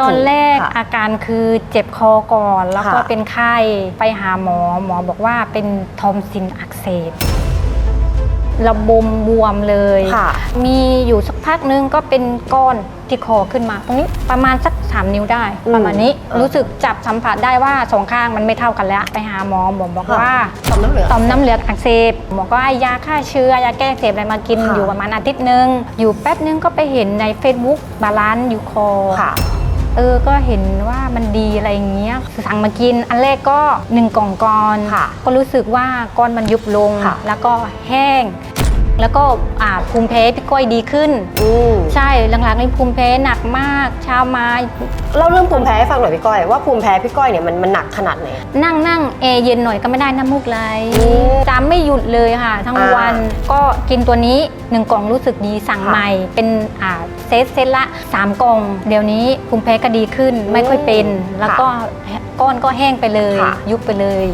ตอนแรกค่ะอาการคือเจ็บคอก่อน แล้วก็ค่ะเป็นไข้ไปหาหมอ หมอบอกว่าเป็นทอมซินอักเสบระบมบวมเลยค่ะมีอยู่สักพักนึงก็เป็นก้อนที่คอขึ้นมา ตรงนี้ประมาณสัก 3 นิ้วได้อืมประมาณนี้เออรู้สึกจับสัมผัสได้ว่าสองข้างมันไม่เท่ากันแล้ว ไปหาหมอหมอบอกว่าต่อมน้ำเหลืองต่อมน้ำเหลืองอักเสบหมอก็ให้ยาฆ่าเชื้อยาแก้อักเสบอะไรมากินค่ะอยู่ประมาณอาทิตย์หนึง อยู่แป๊บนึงก็ไปเห็นใน Facebook บาลานซ์อยู่คอค่ะเออก็เห็นว่ามันดีอะไรอย่างเงี้ยสั่งมากินอันแรกก็หนึ่งกล่องก่อนค่ะก็รู้สึกว่าก้อนมันยุบลงค่ะแล้วก็แห้ง แล้วก็อ่าภูมิแพ้พี่ก้อยดีขึ้นอืมใช่หลังๆนี่ภูมิแพ้หนักมากเช้ามาเล่าเรื่องภูมิแพ้ให้ฟังหน่อยพี่ก้อยว่าภูมิแพ้พี่ก้อยเนี่ยมันมันหนักขนาดไหนนั่งนั่งแอร์เย็นหน่อยก็ไม่ได้น้ำมูกไหลอืมจามไม่หยุดเลยค่ะ ทั้งอ่าวันก็กินตัวนี้หนึ่งกล่องรู้สึกดีสั่งค่ะใหม่เป็นอ่า เซตเซตละสามกล่อง เดี๋ยวนี้ภูมิแพ้ก็ดีขึ้นอืมไม่ค่อยเป็น แล้วก็ก้อนก็แห้งไปเลยค่ะยุบไปเลย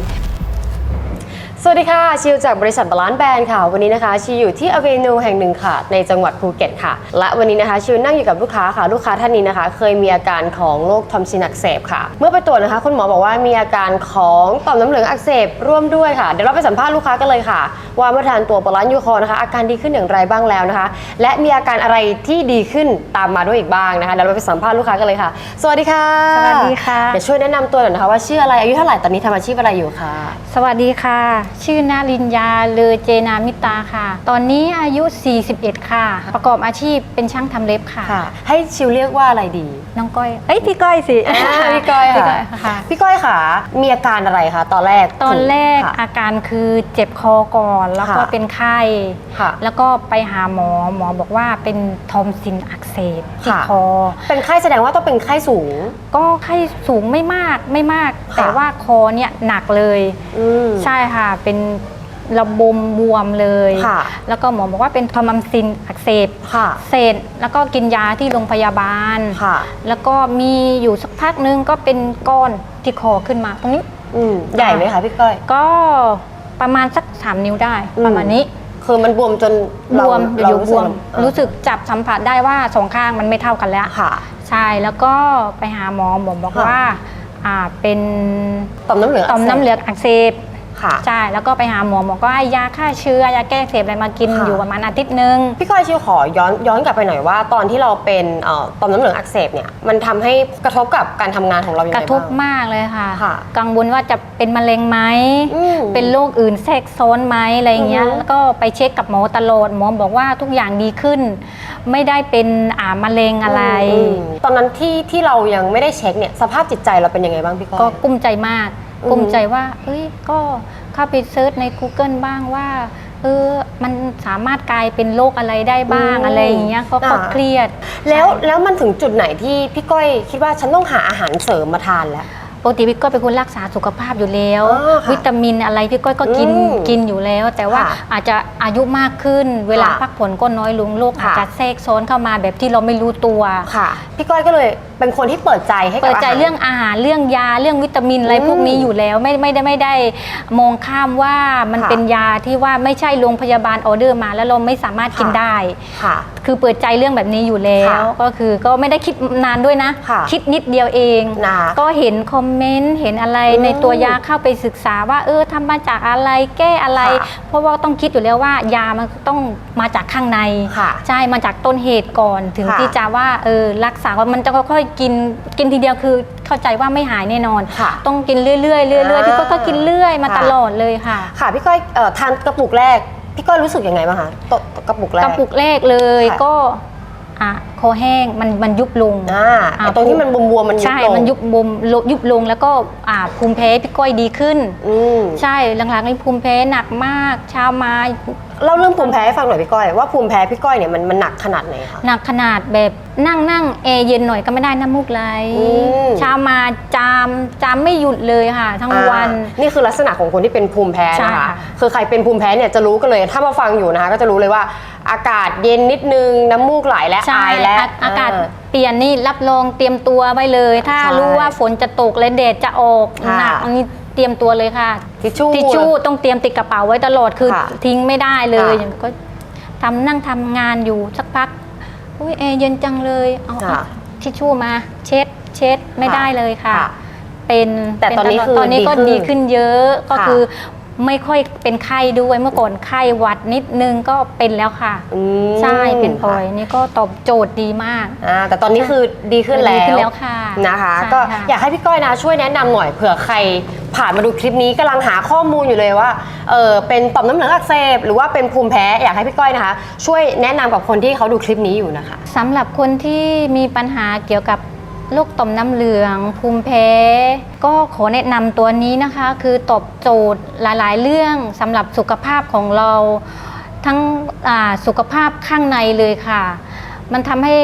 สวัสดีค่ะ ชิวจากบริษัทบาลานซ์แบรนด์ค่ะ วันนี้นะคะ ชิวอยู่ที่อเวนูแห่งหนึ่งค่ะ ในจังหวัดภูเก็ตค่ะ และวันนี้นะคะ ชิวนั่งอยู่กับลูกค้าค่ะ ลูกค้าท่านนี้นะคะ เคยมีอาการของโรคทอมซินอักเสบค่ะ เมื่อไปตรวจนะคะคุณหมอบอกว่ามีอาการของต่อมน้ำเหลืองอักเสบร่วมด้วยค่ะ เดี๋ยวเราไปสัมภาษณ์ลูกค้ากันเลยค่ะ ว่าเมื่อทานตัวบาลานซ์ยูคอนะคะ อาการดีขึ้นอย่างไรบ้างแล้วนะคะ และมีอาการอะไรที่ดีขึ้นตามมาด้วยอีกบ้างนะคะเดี๋ยวเราไปสัมภาษณ์ลูกค้ากันเลยค่ะ สวัสดีค่ะ สวัสดีค่ะ เดี๋ยวช่วยแนะนำตัวหน่อยนะคะว่าชื่ออะไรอายุเท่าไหร่ตอนนี้ทำอาชีพอะไรอยู่คะสวัสดีค่ะชื่อนารินยาเลอเจนามิตาค่ะ ตอนนี้อายุ 41 ค่ะ ประกอบอาชีพเป็นช่างทำเล็บค่ะ ค่ะ ให้ชิวเรียกว่าอะไรดี น้องก้อย เอ้ยพี่ก้อยสิอ่าพี่ก้อยพี่ค่ะค่ะ พี่ก้อยค่ะ มีอาการอะไรคะตอนแรกตอนแรกค่ะ อาการคือเจ็บคอก่อนแล้วก็ค่ะ เป็นไข้ ค่ะ แล้วก็ไปหาหมอหมอบอกว่าเป็นทอมซินอักเสบที่ค่ะ คอ เป็นไข้แสดงว่าต้องเป็นไข้สูง ก็ไข้สูงไม่มากไม่มาก ค่ะ แต่ว่าคอเนี่ยหนักเลย อืม ใช่ค่ะเป็นระบมบวมเลย ค่ะแล้วก็หมอบอกว่าเป็นทอมัมซินอักเสบค่ะ เสร็จแล้วก็กินยาที่โรงพยาบาล ค่ะ แล้วก็มีอยู่สักพักนึงก็เป็นก้อนที่คอขึ้นมา ตรงนี้ อืมใหญ่ไหมคะพี่ก้อย ก็ประมาณสัก 3 นิ้วได้ อืม ประมาณนี้คือมันบวมจนบเราวมเราอยู่รู้บสึกวมเออรู้สึกจับสัมผัสได้ว่าสองข้างมันไม่เท่ากันแล้ว ค่ะ ใช่แล้วก็ไปหาหมอหมอบอกค่ะ ว่าอ่าเป็นต่อมน้ำเหลืองต่อมน้ำเหลืองอักเสบ ค่ะ ใช่ แล้วก็ไปหาหมอหมอก็ให้ยาฆ่าเชื้อยาแก้อักเสบอะไรมากินค่ะ อยู่ประมาณอาทิตย์หนึง พี่ก้อยชิวขอย้อนย้อนกลับไปหน่อยว่า ตอนที่เราเป็นเอ่อต่อมน้ำเหลืองอักเสบเนี่ยมันทำให้กระทบกับการทำงานของเรายังกไงระทบบ้าง มากเลยค่ะ ค่ะกังวลว่าจะเป็นมะเร็งไหม อืมเป็นโรคอื่นแทรกซ้อนไหมอะไรอย่างเงี้ย อือฮึแล้วก็ไปเช็คกับหมอตลอด หมอบอกว่าทุกอย่างดีขึ้น ไม่ได้เป็นอ่ามะเร็งอะไรมตอนนั้นที่ที่เรายังไม่ได้เช็คเนี่ยสภาพจิตใจเราเป็นยังไงบ้างพี่ก้อยก็กุ้มใจมาก อืมกุ้มใจว่า เอ้ย ก็เข้าไปเซิร์ชใน Google บ้างว่า เออ มันสามารถกลายเป็นโรคอะไรได้บ้างอะไรอย่างเงี้ยก็ก็เครียดแล้วแล้วมันถึงจุดไหนที่พี่ก้อยคิดว่าฉันต้องหาอาหารเสริมมาทานแล้วป กติพี่ก้อยเป็นคนรักษาสุขภาพอยู่แล้ว อ๋อค่ะวิตามินอะไรพี่ก้อยก็กินอืมกินอยู่แล้ว แต่ว่าค่ะอาจจะอายุมากขึ้น เวลาค่ะพักผ่อนก็น้อยลงโรคอาจค่ะ จะแทรกซ้อนเข้ามาแบบที่เราไม่รู้ตัวค่ะ พี่ก้อยก็เลยเป็นคนที่เปิดใจให้กับเปิดใจาหา เรื่องอาหารเรื่องยาเรื่องวิตามินอะไรอืมพวกนี้อยู่แล้วไม่ไม่ได้ไม่ได้มองข้ามว่ามันค่ะเป็นยาที่ว่าไม่ใช่โรงพยาบาลออเดอร์มา แล้วเราไม่สามารถกินค่ะ ได้ ค่ะ คือเปิดใจเรื่องแบบนี้อยู่แล้วค่ะก็คือก็ไม่ได้คิดนานด้วยนะค่ะคิดนิดเดียวเองนะก็เห็นคอมเมนต์เห็นอะไรอืมในตัวยาเข้าไปศึกษาว่าเออทำมาจากอะไรแก้อะไรค่ะเพราะว่าต้องคิดอยู่แล้วว่ายามันต้องมาจากข้างในค่ะใช่มาจากต้นเหตุก่อนถึงค่ะที่จะว่าเออรักษาว่ามันจะค่อยๆกินกินทีเดียวคือเข้าใจว่าไม่หายแน่นอนค่ะต้องกินเรื่อยๆเรื่อยๆอ่าพี่ก้อยก็กินเรื่อยมาค่ะตลอดเลยค่ะ ค่ะพี่ก้อยเอ่อทานกระปุกแรก พี่ก้อยรู้สึกยังไงบ้างคะตกระปุกแรก กระปุกแรกเลยค่ะ ก็ อะคอแห้งมันมันยุบลงอ่าอ่าไอ้ตรงที่มันบวมๆมันยุบใช่ลงมันยุบบวมลยุบลงแล้วก็อ่าภูมิแพ้พี่ก้อยดีขึ้น อืมใช่หลังๆนี่ภูมิแพ้หนักมากเช้ามาเล่าเรื่องภูมิแพ้ให้ฟังหน่อยพี่ก้อยว่าภูมิแพ้พี่ก้อยเนี่ยมันมันหนักขนาดไหนคะ หนักขนาดแบบนั่งนั่งแอร์เย็นหน่อยก็ไม่ได้น้ำมูกไหลอืม เช้ามาจามจามไม่หยุดเลยค่ะ ทั้งวัน อ่านี่คือลักษณะของคนที่เป็นภูมิแพ้ใช่นะคะ ค่ะคือใครเป็นภูมิแพ้เนี่ยจะรู้กันเลย ถ้ามาฟังอยู่นะคะ ก็จะรู้เลยว่า อากาศเย็นนิดนึงน้ำมูกไหลและใช่อายและอาอากาศเปลี่ยนนี่รับรองเตรียมตัวไว้เลย ถ้าใช่รู้ว่าฝนจะตกและแดดจะออกค่ะ หนักอันนี้เตรียมตัวเลยค่ะทิชชู่ ทิชชู่ต้องเตรียมติดกระเป๋าไว้ตลอดคือค่ะทิ้งไม่ได้เลยค่ะอย่างก็ทำนั่งทำงานอยู่สักพักอุ้ยแอร์เย็นจังเลยเอาค่ะ เอาทิชชู่มาเช็ดเช็ดไม่ค่ะได้เลยค่ะ ค่ะ เป็นแต่ตอนนี้เป็คือตอนนี้ก็ดีดีขึ้ขึ้นนเยอะก็ค่ะคือ ไม่ค่อยเป็นไข้ด้วยเมื่อก่อนไข้หวัดนิดนึงก็เป็นแล้วค่ะ อืมใช่เป็นพลอยนี่ก็ตอบโจทย์ดีมาก อ่าแต่ตอนนี้คือดีขึ้นแล้ดีขึ้นวแล้วค่ะนะคะ ใช่ก็ค่ะ อยากให้พี่ก้อยนะช่วยแนะนำหน่อยเผื่อใครผ่านมาดูคลิปนี้กำลังหาข้อมูลอยู่เลยว่าเออเป็นต่อมน้ำเหลืองอักเสบหรือว่าเป็นภูมิแพ้อยากให้พี่ก้อยนะคะ ช่วยแนะนำกับคนที่เขาดูคลิปนี้อยู่นะคะ สำหรับคนที่มีปัญหาเกี่ยวกับ โรคต่อมน้ำเหลือง ภูมิแพ้ ก็ขอแนะนำตัวนี้นะคะ คือตอบโจทย์หลาย ๆ เรื่องสำหรับสุขภาพของเรา ทั้งอ่าสุขภาพข้างในเลยค่ะ มันทำให้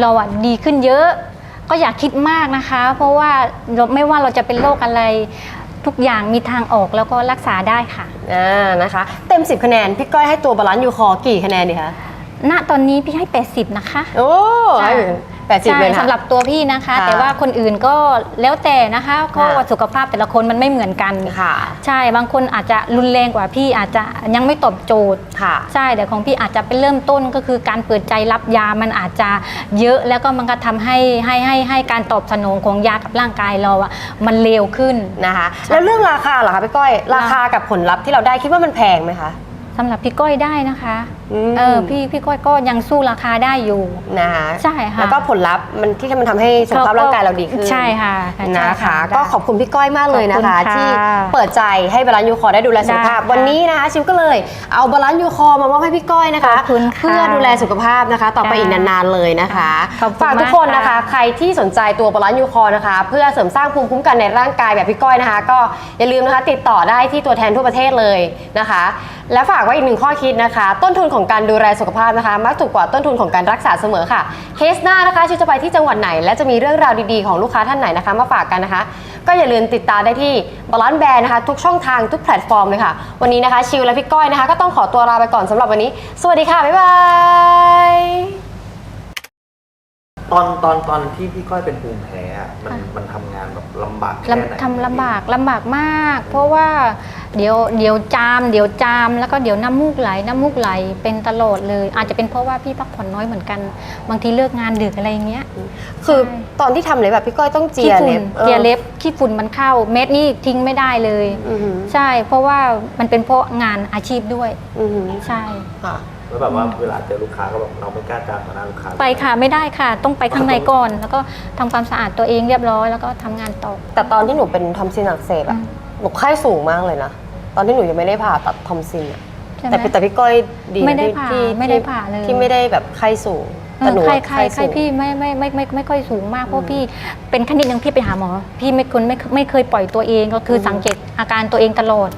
เราอะดีขึ้นเยอะ ก็อย่าคิดมากนะคะ เพราะว่าเราไม่ว่าเราจะเป็นโรคอะไรทุกอย่างมีทางออกแล้วก็รักษาได้ค่ะอ่านะคะ เต็ม 10 คะแนน พี่ก้อยให้ตัวบาลานซ์ยูคอร์กี่คะแนนดีคะณตอนนี้พี่ให้ 80 นะคะ โอ้ ใช่แปดสิบใช่เลยนะ สำหรับตัวพี่นะคะ ค่ะ แต่ว่าคนอื่นก็แล้วแต่นะคะเพราะค่ะว่าสุขภาพแต่ละคนมันไม่เหมือนกัน ค่ะ ใช่บางคนอาจจะรุนแรงกว่าพี่อาจจะยังไม่ตอบโจทย์ ค่ะ ใช่แต่ของพี่อาจจะเป็นเริ่มต้นก็คือการเปิดใจรับยามันอาจจะเยอะแล้วก็มันก็ทำให้ให้ให้ให้การตอบสนองของยากับร่างกายเราอะมันเร็วขึ้น นะคะ แล้วเรื่องราคาเหรอคะพี่ก้อย ราคากับผลลัพธ์ที่เราได้คิดว่ามันแพงไหมคะ สำหรับพี่ก้อยได้นะคะอืมเออพี่พี่ก้อยก็ยังสู้ราคาได้อยู่ นะคะใช่ค่ะ แล้วก็ผลลัพธ์มันที่มันทำให้สุขภาพร่างกายเราดีขึ้น ใช่ค่ะใช่นะคะ ได้ ก็ขอบคุณพี่ก้อยมากเลยนะคะ ขอบคุณค่ะที่เปิดใจให้บาลานซ์ยูคอร์ได้ดูแลสุขภาพ ได้ค่ะวันนี้นะคะชิวก็เลยเอาบาลานซ์ยูคอร์มามอบให้พี่ก้อยนะคะ ขอบคุณค่ะเพื่อดูแลสุขภาพนะคะ ต่อไปค่ะอีกนานๆเลยนะคะขอบคุณฝากทุกคนมากนะคะค่ะ ใครที่สนใจตัวบาลานซ์ยูคอร์นะคะ เพื่อเสริมสร้างภูมิคุ้มกันในร่างกายแบบพี่ก้อยนะคะ ก็อย่าลืมนะคะติดต่อได้ที่ตัวแทนทั่วประเทศเลยนะคะ และฝากไว้อีกหนึ่งข้อคิดนะคะ ต้นทุนของการดูแลสุขภาพนะคะ มักถูกกว่าต้นทุนของการรักษาเสมอค่ะ เคสหน้านะคะชิวจะไปที่จังหวัดไหน และจะมีเรื่องราวดีๆของลูกค้าท่านไหนนะคะ มาฝากกันนะคะ ก็อย่าลืมติดตามได้ที่บาลานซ์แบรนด์นะคะ ทุกช่องทางทุกแพลตฟอร์มเลยค่ะ วันนี้นะคะชิวและพี่ก้อยนะคะ ก็ต้องขอตัวลาไปก่อนสำหรับวันนี้ สวัสดีค่ะบ๊ายบายตอนตอนตอนที่พี่ก้อยเป็นภูมิแพ้อะมันค่ะมันทำงานแบบลำบากแค่ลำไหนทำลำบากลำบากมาก เพราะว่า เดี๋ยวเดี๋ยวจาม เดี๋ยวจาม แล้วก็เดี๋ยวน้ำมูกไหล น้ำมูกไหลเป็นตลอดเลย อาจจะเป็นเพราะว่าพี่พักผ่อนน้อยเหมือนกัน บางทีเลิกงานดึกอะไรอย่างเงี้ย คือใช่ตอนที่ทำเลยแบบพี่ก้อยต้องเจีขี้ยฝุ่เล็นบออ เจียเล็บขี้ฝุ่นมันเข้า เม็ดนี่ทิ้งไม่ได้เลย อือหือ ใช่ เพราะว่ามันเป็นเพราะงานอาชีพด้วย อือหือใช่ ค่ะ แล้วแบบว่าเวลาเจอลูกค้าก็แบบเราไม่กล้าจามต่อหน้าลูกค้าไปค่ะไม่ได้ค่ะ ต้องไปข้างในก่อน แล้วก็ทำความสะอาดตัวเองเรียบร้อย แล้วก็ทำงานต่อ แต่ตอนที่หนูเป็นทอมซินอักเสบอะอืมหนูไข้สูงมากเลยนะ ตอนที่หนูยังไม่ได้ผ่าตัดทอมซินอะใช่ไหม แต่พี่แต่พี่ก้อยดีนะไม่ได้ที่ผ่าที่ไม่ได้ผ่าเลย ที่ไม่ได้แบบไข้สูงเอแต่อหนูใครอะใครไข้ใครสูง พี่ไม่ไม่ไม่ไม่ไม่ค่อยสูงมากเพราะพี่เป็นแค่นิดนึงพี่ไปหาหมอ พี่ไม่คุณไม่ไม่เคยปล่อยตัวเองก็คืออม สังเกตอาการตัวเองตลอด